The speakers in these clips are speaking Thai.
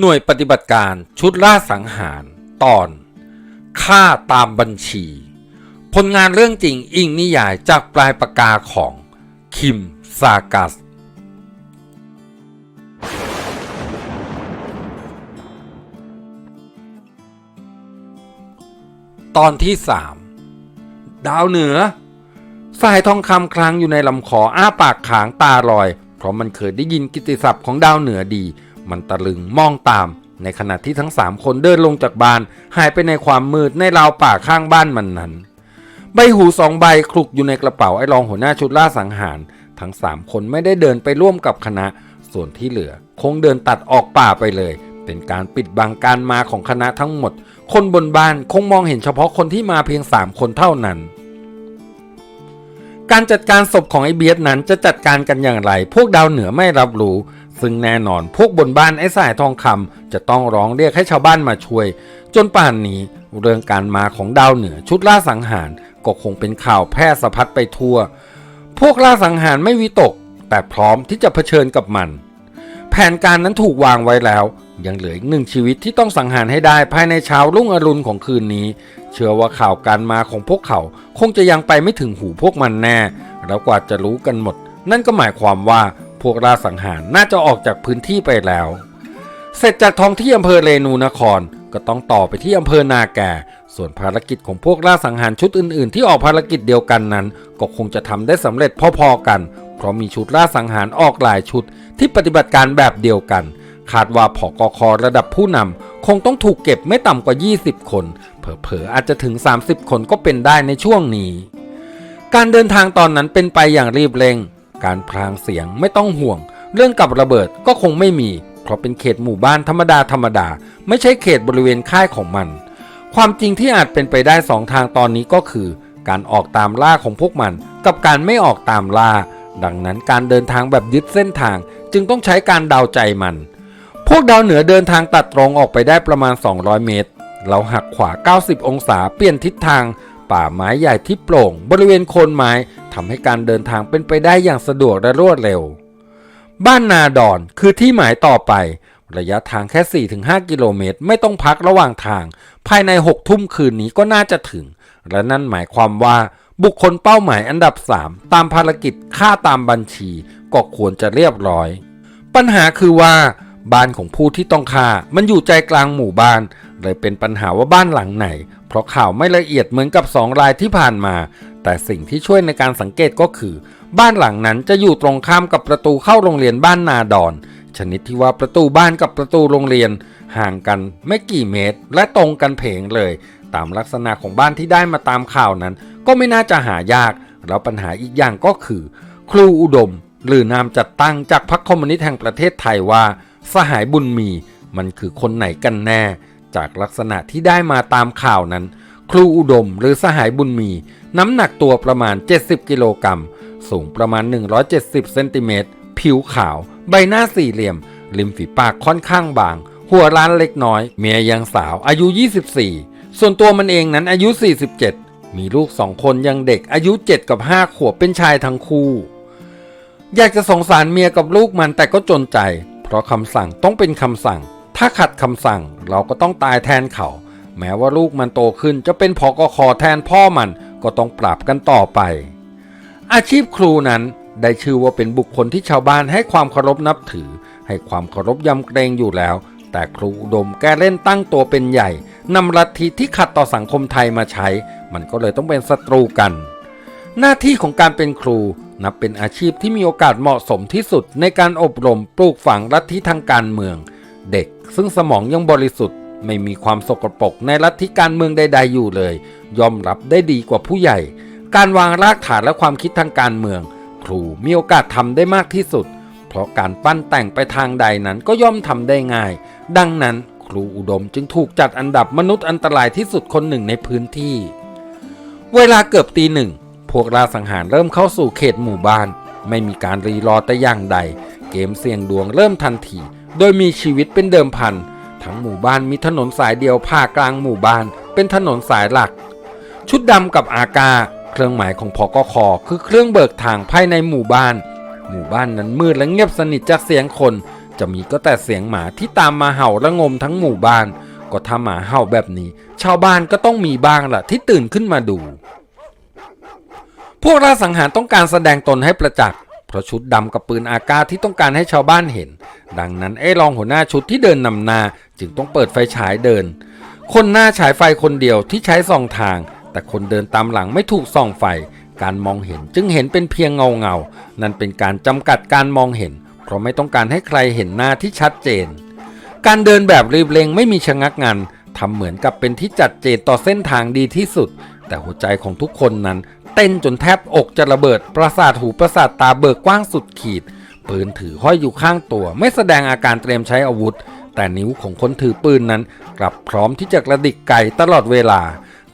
หน่วยปฏิบัติการชุดล่าสังหาร ตอนฆ่าตามบัญชี ผลงานเรื่องจริงอิงนิยายจากปลายปากกาของ คิม ซากัส ตอนที่สามดาวเหนือ สายทองคำคลังอยู่ในลำคออ้าปากขางตาลอย เพราะมันเคยได้ยินกิติศัพท์ของดาวเหนือดี มันตะลึงมองตาม ในขณะที่ทั้งสามคนเดินลงจากบ้าน หายไปในความมืดในราวป่าข้างบ้านมันนั้น ใบหูสองใบคลุกอยู่ในกระเป๋าไอ้รองหัวหน้าชุดล่าสังหาร ทั้งสามคนไม่ได้เดินไปร่วมกับคณะ ส่วนที่เหลือ คงเดินตัดออกป่าไปเลย เป็นการปิดบังการมาของคณะทั้งหมด คนบนบ้านคงมองเห็นเฉพาะคนที่มาเพียงสามคนเท่านั้น การจัดการศพของไอเบียดนั้นจะจัดการกันอย่างไร พวกดาวเหนือไม่รับรู้ ซึ่งแน่นอนพวกบนบ้านไอ้สายทองคำจะต้องร้องเรียกให้ชาวบ้านมาช่วย จนป่านนี้เรื่องการมาของดาวเหนือชุดล่าสังหารก็คงเป็นข่าวแพร่สะพัดไปทั่ว พวกล่าสังหารไม่วิตก แต่พร้อมที่จะเผชิญกับมัน แผนการนั้นถูกวางไว้แล้ว ยังเหลืออีกหนึ่งชีวิตที่ต้องสังหารให้ได้ภายในเช้ารุ่งอรุณของคืนนี้ เชื่อว่าข่าวการมาของพวกเขาคงจะยังไปไม่ถึงหูพวกมันแน่ แล้วกว่าจะรู้กันหมด นั่นก็หมายความว่าพวกล่าสังหารน่าจะออกจากพื้นที่ไปแล้ว เสร็จจากท้องที่อำเภอเรนูนครก็ต้องต่อไปที่อำเภอนาแก่ ส่วนภารกิจของพวกล่าสังหารชุดอื่นๆ ที่ออกภารกิจเดียวกันนั้น ก็คงจะทำได้สำเร็จพอๆกัน เพราะมีชุดล่าสังหารออกหลายชุดที่ปฏิบัติการแบบเดียวกัน คาดว่าผอกคระดับผู้นำคงต้องถูกเก็บไม่ต่ำกว่า 20 คน เผลอๆอาจจะถึง 30 คนก็เป็นได้ในช่วงนี้ การเดินทางตอนนั้นเป็นไปอย่างรีบเร่ง การพลางเสียงไม่ต้องห่วง เรื่องกับระเบิดก็คงไม่มี เพราะเป็นเขตหมู่บ้านธรรมดาธรรมดา ไม่ใช่เขตบริเวณค่ายของมัน ความจริงที่อาจเป็นไปได้สองทางตอนนี้ก็คือ การออกตามล่าของพวกมัน กับการไม่ออกตามล่า ดังนั้นการเดินทางแบบยึดเส้นทาง จึงต้องใช้การเดาใจมัน พวกดาวเหนือเดินทางตัดตรงออกไปได้ประมาณ 200 เมตร เราหักขวา 90 องศาเปลี่ยนทิศทาง ป่าไม้ใหญ่ที่โปร่ง บริเวณโคนไม้ทำให้การเดินทางเป็นไปได้อย่างสะดวกและรวดเร็ว บ้านนาดอนคือที่หมายต่อไป ระยะทางแค่ 4-5 กิโลเมตร ไม่ต้องพักระหว่างทาง ภายใน 6 ทุ่มคืนนี้ก็น่าจะถึง และนั่นหมายความว่าบุคคลเป้าหมายอันดับ 3 ตามภารกิจค่าตามบัญชี ก็ควรจะเรียบร้อย ปัญหาคือว่า บ้านของผู้ที่ต้องฆ่ามันอยู่ใจกลางหมู่บ้าน เลยเป็นปัญหาว่าบ้านหลังไหน เพราะข่าวไม่ละเอียดเหมือนกับสองรายที่ผ่านมา แต่สิ่งที่ช่วยในการสังเกตก็คือ บ้านหลังนั้นจะอยู่ตรงข้ามกับประตูเข้าโรงเรียนบ้านนาดอน ชนิดที่ว่าประตูบ้านกับประตูโรงเรียน ห่างกันไม่กี่เมตร และตรงกันเพงเลย ตามลักษณะของบ้านที่ได้มาตามข่าวนั้น ก็ไม่น่าจะหายาก แล้วปัญหาอีกอย่างก็คือ ครูอุดม หรือนามจัดตั้งจากพรรคคอมมิวนิสต์แห่งประเทศไทยว่า สหายบุญมี มันคือคนไหนกันแน่ จากลักษณะที่ได้มาตามข่าวนั้น ครูอุดมหรือสหายบุญมี น้ำหนักตัวประมาณ 70 กิโลกรัม สูงประมาณ 170 เซนติเมตร ผิวขาว ใบหน้าสี่เหลี่ยม ริมฝีปากค่อนข้างบาง หัวล้านเล็กน้อย เมียยังสาวอายุ 24 ส่วนตัวมันเองนั้นอายุ 47 มีลูกสองคนยังเด็กอายุ 7 กับ 5 ขวบเป็นชายทั้งคู่ อยากจะสงสารเมียกับลูกมันแต่ก็จนใจ เพราะคำสั่งต้องเป็นคำสั่ง ถ้าขัดคำสั่งเราก็ต้องตายแทนเขา แม้ว่าลูกมันโตขึ้นจะเป็นพอกคอแทนพ่อมันก็ต้องปรับกันต่อไป อาชีพครูนั้นได้ชื่อว่าเป็นบุคคลที่ชาวบ้านให้ความเคารพนับถือ ให้ความเคารพยำเกรงอยู่แล้ว แต่ครูอุดมแกเล่นตั้งตัวเป็นใหญ่นำลัทธิที่ขัดต่อสังคมไทยมาใช้ มันก็เลยต้องเป็นศัตรูกัน หน้าที่ของการเป็นครูนับเป็นอาชีพที่มีโอกาสเหมาะสมที่สุดในการอบรมปลูกฝังลัทธิทางการเมือง เด็ก ซึ่งสมองยังบริสุทธิ์ ไม่มีความสกปรกในลัทธิการเมืองใด ๆ อยู่เลย ยอมรับได้ดีกว่าผู้ใหญ่ การวางรากฐานและความคิดทางการเมือง ครูมีโอกาสทำได้มากที่สุด เพราะการปั้นแต่งไปทางใดนั้นก็ย่อมทำได้ง่าย ดังนั้นครูอุดมจึงถูกจัดอันดับมนุษย์อันตรายที่สุดคนหนึ่งในพื้นที่ เวลาเกือบตีหนึ่งพวกราสังหารเริ่มเข้าสู่เขตหมู่บ้าน ไม่มีการรีรอแต่อย่างใด เกมเสี่ยงดวงเริ่มทันที โดยมีชีวิตเป็นเดิมพัน ทั้งหมู่บ้านมีถนนสายเดียวผ่ากลางหมู่บ้าน เป็นถนนสายหลัก ชุดดำกับอากา เครื่องหมายของพกคคือเครื่องเบิกทางภายในหมู่บ้าน หมู่บ้านนั้นมืดและเงียบสนิทจากเสียงคน จะมีก็แต่เสียงหมาที่ตามมาเห่าระงมทั้งหมู่บ้าน ก็ถ้าหมาเห่าแบบนี้ ชาวบ้านก็ต้องมีบ้างล่ะที่ตื่นขึ้นมาดู พวกราสังหารต้องการแสดงตนให้ประจักษ์ เพราะชุดดำกับปืนอากาศที่ต้องการให้ชาวบ้านเห็น ดังนั้นไอ้รองหัวหน้าชุดที่เดินนำหน้าจึงต้องเปิดไฟฉายเดิน คนหน้าฉายไฟคนเดียวที่ใช้ส่องทาง แต่คนเดินตามหลังไม่ถูกส่องไฟ การมองเห็นจึงเห็นเป็นเพียงเงาเงานั่นเป็นการจำกัดการมองเห็น เพราะไม่ต้องการให้ใครเห็นหน้าที่ชัดเจน การเดินแบบรีบเร่งไม่มีชะงักงันทำเหมือนกับเป็นที่จัดเจนต่อเส้นทางดีที่สุด แต่หัวใจของทุกคนนั้น เต้นจนแทบอกจะระเบิด ประสาทหูประสาทตาเบิกกว้างสุดขีด ปืนถือห้อยอยู่ข้างตัว ไม่แสดงอาการเตรียมใช้อาวุธ แต่นิ้วของคนถือปืนนั้น กลับพร้อมที่จะกระดิกไก่ตลอดเวลา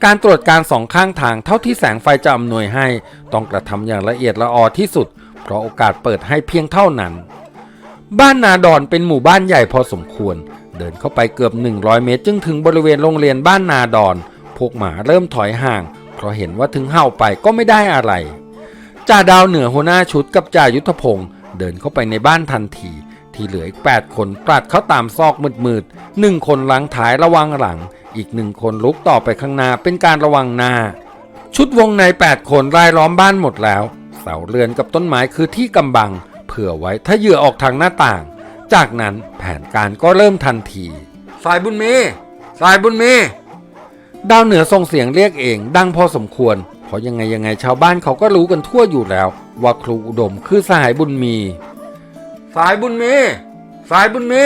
การตรวจการสองข้างทางเท่าที่แสงไฟจะอำนวยให้ ต้องกระทำอย่างละเอียดละออที่สุด เพราะโอกาสเปิดให้เพียงเท่านั้น บ้านนาดอนเป็นหมู่บ้านใหญ่พอสมควร เดินเข้าไปเกือบ 100 เมตร จึงถึงบริเวณโรงเรียนบ้านนาดอนพวกหมาเริ่มถอยห่าง เพราะเห็นว่าถึงเห่าไปก็ไม่ได้อะไรจ่าดาวเหนือหัวหน้าชุดกับจ่ายุทธพงศ์เดินเข้าไปในบ้านทันที ที่เหลืออีก 8 คนปราดเข้าตามซอกมืดๆหนึ่งคนหลังท้ายระวังหลัง อีกหนึ่งคนลุกต่อไปข้างหน้าเป็นการระวังหน้า ชุดวงใน 8 คนรายล้อมบ้านหมดแล้ว เสาเรือนกับต้นไม้คือที่กำบัง เผื่อไว้ถ้าเหยื่อออกทางหน้าต่าง จากนั้นแผนการก็เริ่มทันที สายบุญมีสายบุญมี ดาวเหนือส่งเสียงเรียกเอง ดังพอสมควร เพราะยังไงยังไงชาวบ้านเขาก็รู้กันทั่วอยู่แล้ว ว่าครูอุดมคือสหายบุญมี สายบุญมี สายบุญมี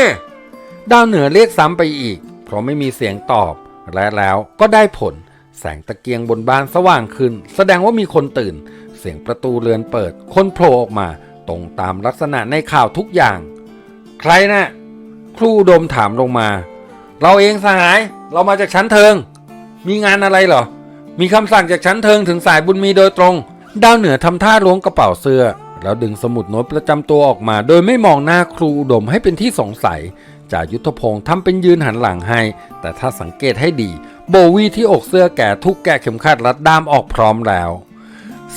ดาวเหนือเรียกซ้ำไปอีก เพราะไม่มีเสียงตอบ และแล้วก็ได้ผล แสงตะเกียงบนบ้านสว่างขึ้น แสดงว่ามีคนตื่น เสียงประตูเรือนเปิด คนโผล่ออกมา ตรงตามลักษณะในข่าวทุกอย่าง ใครนะ่ะครูอุดมถามลงมา เราเองสหาย เรามาจากชั้นเทิง มีงานอะไรเหรอ มีคำสั่งจากชั้นเทิงถึงสายบุญมีโดยตรง ดาวเหนือทำท่าล้วงกระเป๋าเสื้อ แล้วดึงสมุดโน้ตประจำตัวออกมา โดยไม่มองหน้าครูอุดมให้เป็นที่สงสัยจ่ายุทธพงศ์ทำเป็นยืนหันหลังให้ แต่ถ้าสังเกตให้ดี โบวีที่อกเสื้อแก่ทุกแกะเข็มขัดรัดด้ามออกพร้อมแล้ว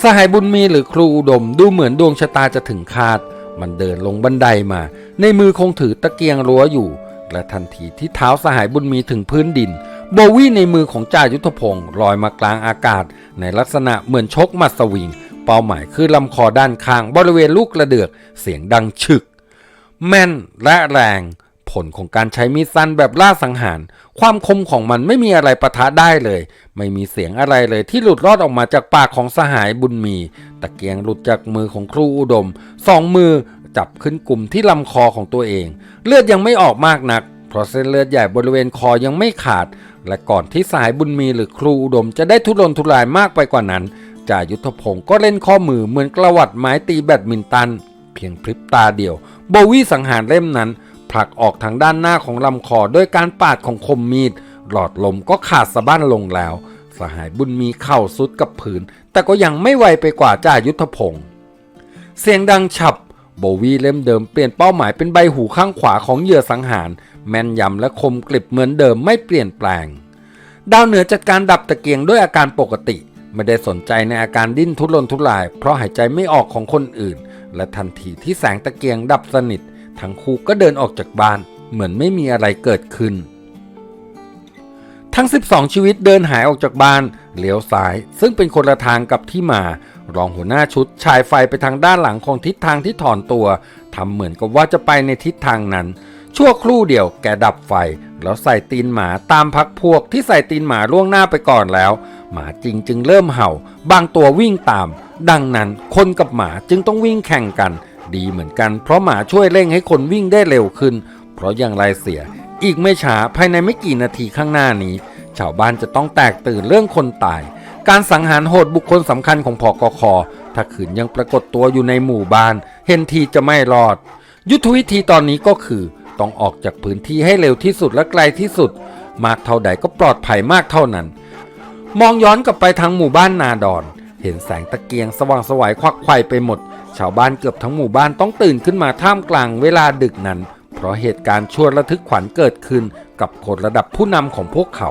สหายบุญมีหรือครูอุดมดูเหมือนดวงชะตาจะถึงคาด มันเดินลงบันไดมา ในมือคงถือตะเกียงรั้วอยู่ และทันทีที่เท้าสหายบุญมีถึงพื้นดิน โบวี่ในมือของจ่ายุทธพงศ์ลอยมากลางอากาศ ในลักษณะเหมือนชกมัดสวิง เป้าหมายคือลำคอด้านข้างบริเวณลูกกระเดือก เสียงดังฉึก แม่นและแรง ผลของการใช้มีดสั้นแบบล่าสังหาร ความคมของมันไม่มีอะไรประทะได้เลย ไม่มีเสียงอะไรเลยที่หลุดรอดออกมาจากปากของสหายบุญมี ตะเกียงหลุดจากมือของครูอุดม สองมือจับขึ้นกลุ่มที่ลำคอของตัวเอง เลือดยังไม่ออกมากนัก เพราะเส้นเลือดใหญ่บริเวณคอยังไม่ขาด และก่อนที่สายบุญมีหรือครูอุดมจะได้ทุรนทุรายมากไปกว่านั้นจ่ายุทธพงศ์ก็เล่นข้อมือเหมือนกระวัดไม้ตีแบดมินตัน เพียงพริบตาเดียว โบวี่สังหารเล่มนั้น ผลักออกทางด้านหน้าของลำคอด้วยการปาดของคมมีด หลอดลมก็ขาดสะบั้นลงแล้ว สหายบุญมีเข่าสุดกับผืน แต่ก็ยังไม่ไวไปกว่าจ่ายุทธพงศ์เสียงดังฉับ โบวีเล่มเดิมเปลี่ยนเป้าหมายเป็นใบหูข้างขวาของเหยื่อสังหาร แม่นยำและคมกริบเหมือนเดิมไม่เปลี่ยนแปลง ดาวเหนือจัดการดับตะเกียงด้วยอาการปกติ ไม่ได้สนใจในอาการดิ้นทุรนทุราย เพราะหายใจไม่ออกของคนอื่น และทันทีที่แสงตะเกียงดับสนิท ทั้งคู่ก็เดินออกจากบ้าน เหมือนไม่มีอะไรเกิดขึ้น ทั้ง 12 ชีวิตเดินหายออกจากบ้านเลี้ยวซ้าย ซึ่งเป็นคนละทางกับที่มา รองหัวหน้าชุดฉายไฟไปทางด้านหลังของทิศทางที่ถอนตัวทำเหมือนกับว่าจะไปในทิศทางนั้น ชั่วครู่เดียวแกดับไฟ แล้วใส่ตีนหมาตามพักพวกที่ใส่ตีนหมาล่วงหน้าไปก่อนแล้ว หมาจริงจึงเริ่มเห่า บางตัววิ่งตาม ดังนั้นคนกับหมาจึงต้องวิ่งแข่งกัน ดีเหมือนกัน เพราะหมาช่วยเร่งให้คนวิ่งได้เร็วขึ้น เพราะอย่างไรเสีย อีกไม่ช้าภายในไม่กี่นาทีข้างหน้านี้ ชาวบ้านจะต้องแตกตื่นเรื่องคนตาย การสังหารโหดบุคคลสำคัญของพอกคถ้าขืนยังปรากฏตัวอยู่ในหมู่บ้าน เห็นทีจะไม่รอด ยุทธวิธีตอนนี้ก็คือ ต้องออกจากพื้นที่ให้เร็วที่สุดและไกลที่สุด มากเท่าใดก็ปลอดภัยมากเท่านั้น มองย้อนกลับไปทางหมู่บ้านนาดอน เห็นแสงตะเกียงสว่างสวัยควักไข่ไปหมด ชาวบ้านเกือบทั้งหมู่บ้านต้องตื่นขึ้นมาท่ามกลางเวลาดึกนั้น เพราะเหตุการณ์ชวนระทึกขวัญเกิดขึ้นกับคนระดับผู้นำของพวกเขา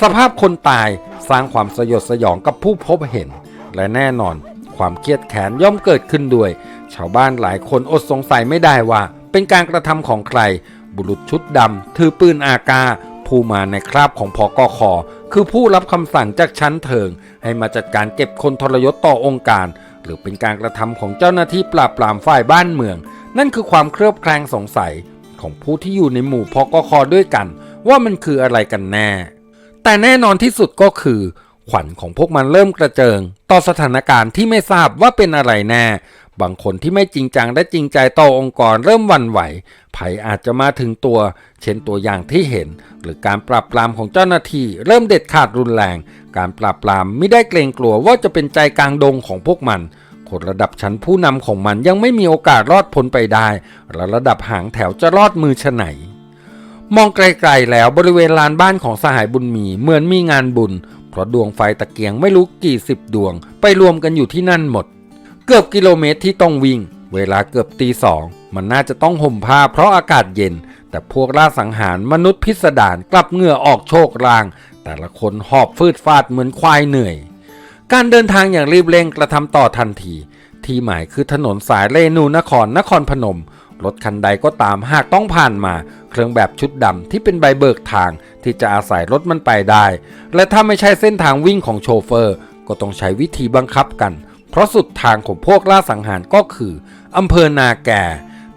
สภาพคนตายสร้างความสยดสยองกับผู้พบเห็น และแน่นอน ความเครียดแค้นย่อมเกิดขึ้นด้วย ชาวบ้านหลายคนอดสงสัยไม่ได้ว่า เป็นการกระทำของใคร บุรุษชุดดำถือปืนอากาผู้มาในคราบของพอกอคอคือผู้รับคำสั่งจากชั้นเทิง ให้มาจัดการเก็บคนทรยศต่อองค์การ หรือเป็นการกระทำของเจ้าหน้าที่ปราบปรามฝ่ายบ้านเมือง นั่นคือความเครือบแคลงสงสัยของผู้ที่อยู่ในหมู่พอกอคอด้วยกัน ว่ามันคืออะไรกันแน่ แต่แน่นอนที่สุดก็คือ ขวัญของพวกมันเริ่มกระเจิง ต่อสถานการณ์ที่ไม่ทราบว่าเป็นอะไรแน่ บางคนที่ไม่จริงจังและจริงใจต่อองค์กรเริ่มวันไหวภัยอาจจะมาถึงตัว เช่นตัวอย่างที่เห็น หรือการปราบปรามของเจ้าหน้าที่ เริ่มเด็ดขาดรุนแรง การปราบปรามไม่ได้เกรงกลัวว่าจะเป็นใจกลางดงของพวกมันคนระดับชั้นผู้นำของมันยังไม่มีโอกาสรอดพ้นไปได้ และระดับหางแถวจะรอดมือชะไหน มองไกลๆแล้วบริเวณลานบ้านของสหายบุญมีเหมือนมีงานบุญ เพราะดวงไฟตะเกียงไม่รู้กี่สิบดวง ไปรวมกันอยู่ที่นั่นหมด เกือบกิโลเมตรที่ต้องวิ่ง เวลาเกือบตีสอง มันน่าจะต้องห่มผ้าเพราะอากาศเย็น แต่พวกล่าสังหารมนุษย์พิสดารกลับเหงื่อออกโชกราง แต่ละคนหอบฟืดฟาดเหมือนควายเหนื่อย การเดินทางอย่างรีบเร่งกระทำต่อทันที ที่หมายคือถนนสายเรนูนครนครพนม รถคันใดก็ตามหากต้องผ่านมา เครื่องแบบชุดดำที่เป็นใบเบิกทางที่จะอาศัยรถมันไปได้ และถ้าไม่ใช่เส้นทางวิ่งของโชเฟอร์ ก็ต้องใช้วิธีบังคับกัน เพราะสุดทางของพวกล่าสังหารก็คืออำเภอนาแก่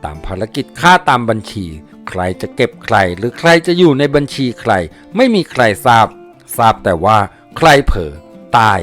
ตามภารกิจค่าตามบัญชี ใครจะเก็บใคร หรือใครจะอยู่ในบัญชีใคร ไม่มีใครทราบ ทราบแต่ว่าใครเผลอตาย